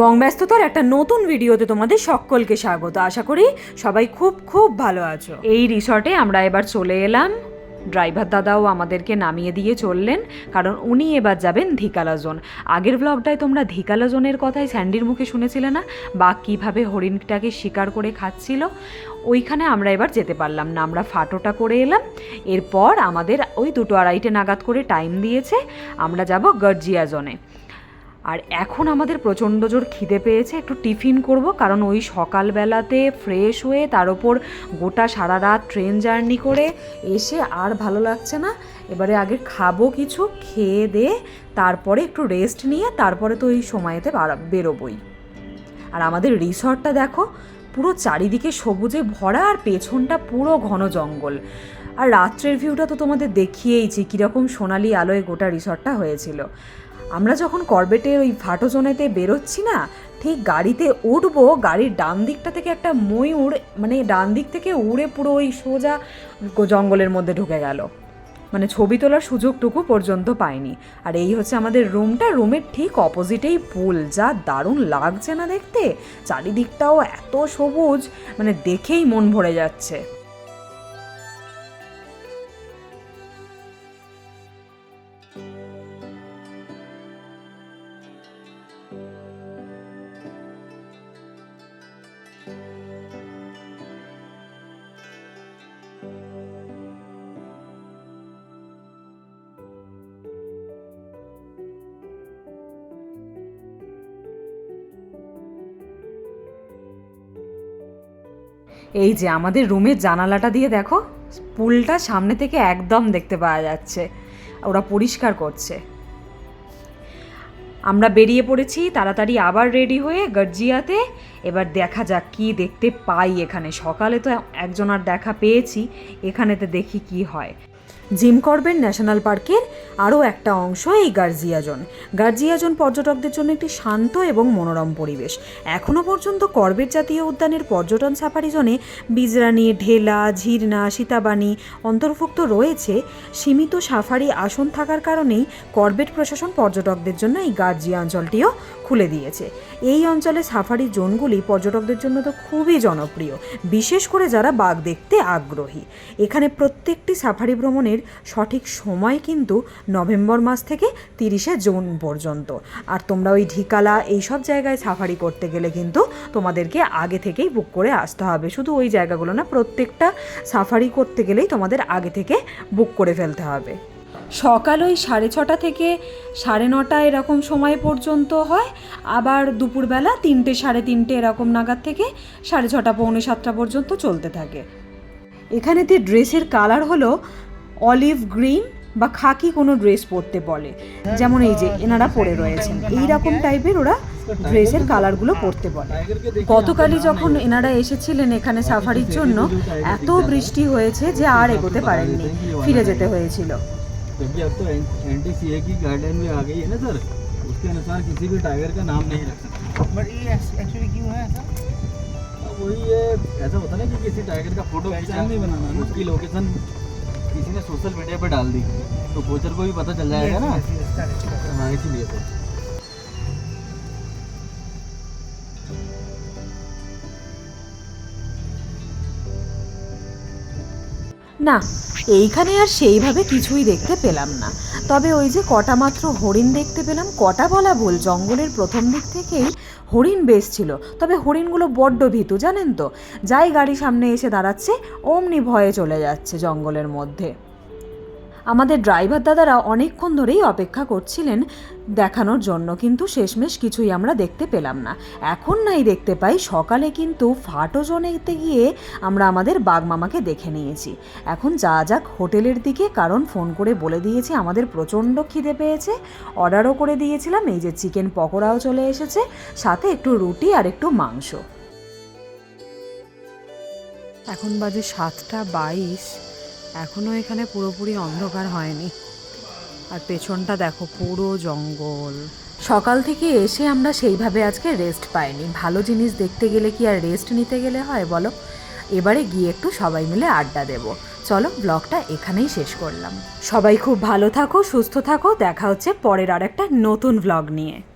বংব্যস্ততার একটা নতুন ভিডিওতে তোমাদের সকলকে স্বাগত। আশা করি সবাই খুব খুব ভালো আছো। এই রিসর্টে আমরা এবার চলে এলাম। ড্রাইভার দাদাও আমাদেরকে নামিয়ে দিয়ে চললেন, কারণ উনি এবার যাবেন ধিকালা জোন। আগের ব্লগটায় তোমরা ধিকালা জোনের কথাই স্যান্ডির মুখে শুনেছিলে না? বা কীভাবে হরিণটাকে শিকার করে খাচ্ছিল? ওইখানে আমরা এবার যেতে পারলাম না। আমরা ফাটোটা করে এলাম। এরপর আমাদের ওই দুটো আড়াইটে নাগাদ করে টাইম দিয়েছে। আমরা যাব গর্জিয়া জোনে। আর এখন আমাদের প্রচণ্ড জোর খিদে পেয়েছে, একটু টিফিন করব কারণ ওই সকালবেলাতে ফ্রেশ হয়ে তার ওপর গোটা সারা রাত ট্রেন জার্নি করে এসে আর ভালো লাগছে না। এবারে আগে খাব কিছু, খেয়ে দে, তারপরে একটু রেস্ট নিয়ে তারপরে তো এই সময়তে বেরোবই। আর আমাদের রিসর্টটা দেখো, পুরো চারিদিকে সবুজে ভরা আর পেছনটা পুরো ঘন জঙ্গল। আর রাত্রের ভিউটা তো তোমাদের দেখিয়েইছি কীরকম সোনালি আলোয় গোটা রিসর্টটা হয়েছিল। আমরা যখন করবেটের ওই ফাটোজনেতে বেরোচ্ছি না, ঠিক গাড়িতে উঠবো, গাড়ির ডান দিকটা থেকে একটা ময়ূর মানে ডান দিক থেকে উড়ে পুরো ওই সোজা জঙ্গলের মধ্যে ঢুকে গেল। মানে ছবি তোলার সুযোগটুকু পর্যন্ত পাইনি। আর এই হচ্ছে আমাদের রুমটা, রুমের ঠিক অপোজিটেই পুল। যা দারুণ লাগছে না দেখতে, চারিদিকটাও এত সবুজ মানে দেখেই মন ভরে যাচ্ছে। এই যে আমাদের রুমের জানালাটা দিয়ে দেখো, পুলটা সামনে থেকে একদম দেখতে পাওয়া যাচ্ছে। ওরা পরিষ্কার করছে। আমরা বেরিয়ে পড়েছি, তাড়াতাড়ি আবার রেডি হয়ে গর্জিয়াতে এবার দেখা যাক কি দেখতে পাই এখানে। সকালে তো একজন আর দেখা পেয়েছি, এখানেতে দেখি কি হয়। জিম করবেন ন্যাশনাল পার্কের আরও একটা অংশ এই গার্জিয়াজন। গার্জিয়াজন পর্যটকদের জন্য একটি শান্ত এবং মনোরম পরিবেশ। এখনও পর্যন্ত করবেট জাতীয় উদ্যানের পর্যটন সাফারি জোনে বিজরানি, ঢেলা, ঝিরনা, সীতাবাণী অন্তর্ভুক্ত রয়েছে। সীমিত সাফারি আসন থাকার কারণেই করবেট প্রশাসন পর্যটকদের জন্য এই গার্জিয়া অঞ্চলটিও খুলে দিয়েছে। এই অঞ্চলে সাফারি জোনগুলি পর্যটকদের জন্য তো খুবই জনপ্রিয়, বিশেষ করে যারা বাঘ দেখতে আগ্রহী। এখানে প্রত্যেকটি সাফারি ভ্রমণের সঠিক সময় কিন্তু নভেম্বর মাস থেকে তিরিশে জুন পর্যন্ত। আর তোমরা ওই ঢিকালা এইসব জায়গায় সাফারি করতে গেলে কিন্তু তোমাদেরকে আগে থেকেই বুক করে আসতে হবে। শুধু ওই জায়গাগুলো না, প্রত্যেকটা সাফারি করতে গেলেই তোমাদের আগে থেকে বুক করে ফেলতে হবে। সকাল ওই সাড়ে ছটা থেকে সাড়ে নটা এরকম সময় পর্যন্ত হয়। আবার দুপুরবেলা তিনটে, সাড়ে তিনটে এরকম নাগাদ থেকে সাড়ে ছটা, পৌনে সাতটা পর্যন্ত চলতে থাকে। এখানেতে ড্রেসের কালার হলো অলিভ গ্রিন বা খাকি কোনো ড্রেস পরতে বলে যেমন এই যে এনারা পরে রয়েছেন এই রকম টাইপের ওরা ড্রেসের কালারগুলো পরতে বলে গতকালই যখন এনারা এসেছিলেন এখানে সাফারির জন্য এত বৃষ্টি হয়েছে যে আর এগোতে পারেননি ফিরে যেতে হয়েছিল क्योंकि अब तो एन टी सी ए की गाइडलाइन भी आ गई है ना सर उसके अनुसार किसी भी टाइगर का नाम नहीं रख सकते बट ये एक्चुअली क्यों है ऐसा अब वही ये ऐसा होता है ना कि किसी टाइगर का फोटो खींचा नहीं बनाना ना। उसकी लोकेशन किसी ने सोशल मीडिया पे डाल दी तो कोचर को भी पता चल जाएगा ना. हाँ इसीलिए না, এইখানে আর সেইভাবে কিছুই দেখতে পেলাম না। তবে ওই যে কটা মাত্র হরিণ দেখতে পেলাম, কটা বলা ভুল, জঙ্গলের প্রথম দিক থেকেই হরিণ বেশ ছিল। তবে হরিণগুলো বড্ড ভীতু, জানেন তো? যাই গাড়ি সামনে এসে দাঁড়াচ্ছে, অমনি ভয়ে চলে যাচ্ছে জঙ্গলের মধ্যে। আমাদের ড্রাইভার দাদারা অনেকক্ষণ ধরেই অপেক্ষা করছিলেন দেখানোর জন্য, কিন্তু শেষমেশ কিছুই আমরা দেখতে পেলাম না। এখন নাই দেখতে পাই, সকালে কিন্তু ফাটো জোনেতে গিয়ে আমরা আমাদের বাগমামাকে দেখে নিয়েছি। এখন যা যাক হোটেলের দিকে, কারণ ফোন করে বলে দিয়েছি, আমাদের প্রচণ্ড খিদে পেয়েছে। অর্ডারও করে দিয়েছিলাম, এই যে চিকেন পকোড়াও চলে এসেছে, সাথে একটু রুটি আর একটু মাংস। এখন বাজে সাতটা বাইশ। এখনও এখানে পুরোপুরি অন্ধকার হয়নি। আর পেছনটা দেখো, পুরো জঙ্গল। সকাল থেকে এসে আমরা সেইভাবে আজকে রেস্ট পাইনি। ভালো জিনিস দেখতে গেলে কি আর রেস্ট নিতে গেলে হয় বলো? এবারে গিয়ে একটু সবাই মিলে আড্ডা দেব। চলো ব্লগটা এখানেই শেষ করলাম। সবাই খুব ভালো থাকো, সুস্থ থাকো। দেখা হচ্ছে পরের আর একটা নতুন ব্লগ নিয়ে।